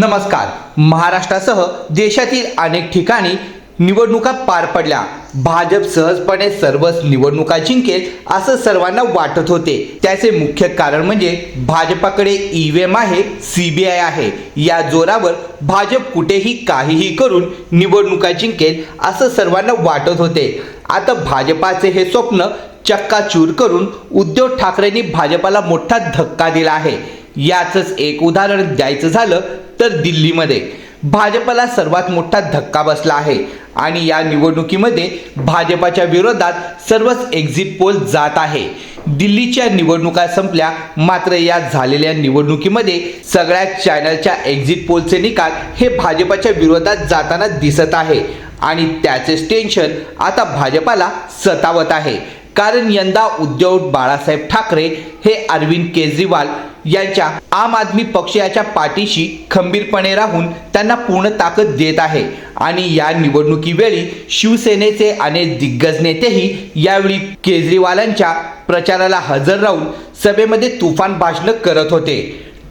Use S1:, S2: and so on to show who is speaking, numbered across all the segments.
S1: नमस्कार. महाराष्ट्रासह देशातील अनेक ठिकाणी निवडणुका पार पडल्या. भाजप सहजपणे सर्वच निवडणुका जिंकेल असं सर्वांना वाटत होते. त्याचे मुख्य कारण म्हणजे भाजपाकडे ईव्हीएम आहे सीबीआय आहे. या जोरावर भाजप कुठेही काहीही करून निवडणुका जिंकेल असं सर्वांना वाटत होते. आता भाजपाचे हे स्वप्न चक्काचूर करून उद्धव ठाकरेंनी भाजपाला मोठा धक्का दिला आहे. याचंच एक उदाहरण द्यायचं झालं तर दिल्लीमध्ये भाजपला सर्वात मोठा धक्का बसला आहे. आणि या निवडणुकीमध्ये भाजपाच्या विरोधात सर्वच एक्झिट पोल जात आहे. दिल्लीच्या निवडणुका संपल्या मात्र या झालेल्या निवडणुकीमध्ये सगळ्या चॅनलच्या एक्झिट पोलचे निकाल हे भाजपाच्या विरोधात जाताना दिसत आहे. आणि त्याचेच टेन्शन आता भाजपाला सतावत आहे. कारण यंदा उद्धव बाळासाहेब ठाकरे हे अरविंद केजरीवाल यांच्या आम आदमी पक्षाच्या पाठीशी खंबीरपणे राहून त्यांना पूर्ण ताकद देत आहे. आणि या निवडणुकीवेळी शिवसेनेचे अनेक दिग्गज नेतेही यावेळी केजरीवालांच्या प्रचाराला हजर राहून सभेमध्ये तुफान भाषणं करत होते.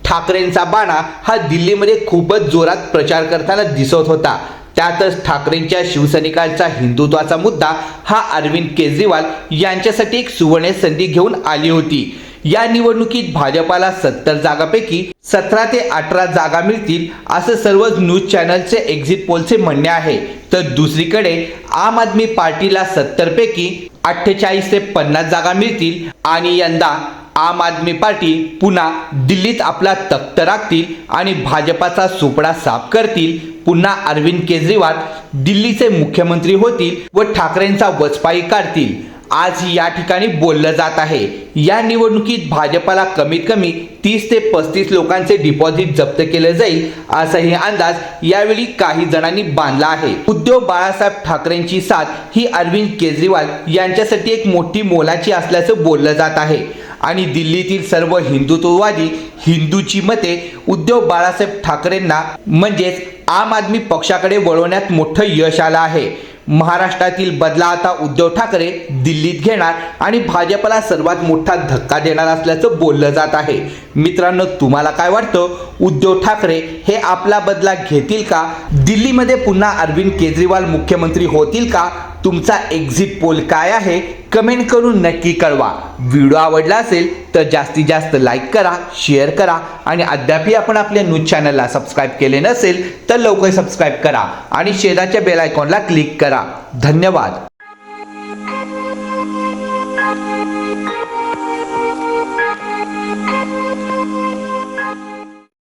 S1: ठाकरेंचा बाणा हा दिल्लीमध्ये खूपच जोरात प्रचार करताना दिसत होता. त्यातच ठाकरेंच्या शिवसैनिकांचा हिंदुत्वाचा मुद्दा हा अरविंद केजरीवाल यांच्यासाठी एक सुवर्ण संधी घेऊन आली होती. या निवडणुकीत भाजपाला सत्तर जागापैकी सतरा ते अठरा जागा मिळतील असं सर्वच न्यूज चॅनलचे एक्झिट पोलचे म्हणणे आहे. तर दुसरीकडे आम आदमी पार्टीला सत्तर पैकी अठ्ठेचाळीस ते पन्नास जागा मिळतील आणि यंदा आम आदमी पार्टी पुन्हा दिल्लीत आपला तख्त राखतील आणि भाजपाचा सुपडा साफ करतील. पुन्हा अरविंद केजरीवाल दिल्लीचे मुख्यमंत्री होतील व ठाकरेंचा वचपाई काढतील. आज या ठिकाणी बोललं जात आहे. या निवडणुकीत भाजपाला कमीत कमी तीस ते पस्तीस लोकांचे डिपॉझिट जप्त केले जाईल असाही अंदाज यावेळी काही जणांनी बांधला आहे. उद्धव बाळासाहेब ठाकरेंची साथ ही अरविंद केजरीवाल यांच्यासाठी एक मोठी मोलाची असल्याचं बोललं जात आहे. आणि दिल्लीतील सर्व हिंदुत्ववादी हिंदूची मते उद्धव बाळासाहेब ठाकरेंना म्हणजेच आम आदमी पक्षाकडे वळवण्यात मोठं यश आलं आहे. महाराष्ट्रातील बदला आता उद्धव ठाकरे दिल्लीत घेणार आणि भाजपला सर्वात मोठा धक्का देणार असल्याचं बोललं जात आहे. मित्रांनो तुम्हाला काय वाटतं? उद्धव ठाकरे हे आपला बदला घेतील का? दिल्लीमध्ये पुन्हा अरविंद केजरीवाल मुख्यमंत्री होतील का? तुमचा एक्झिट पोल काय आहे? कमेंट करून नक्की कळवा. व्हिडिओ आवडला असेल तर जास्तीत जास्त लाईक करा शेअर करा आणि अद्यापही आपण आपल्या न्यूज चॅनलला सबस्क्राईब केले नसेल तर लवकर सबस्क्राईब करा आणि शेजारच्या बेल आयकॉनला क्लिक करा. धन्यवाद.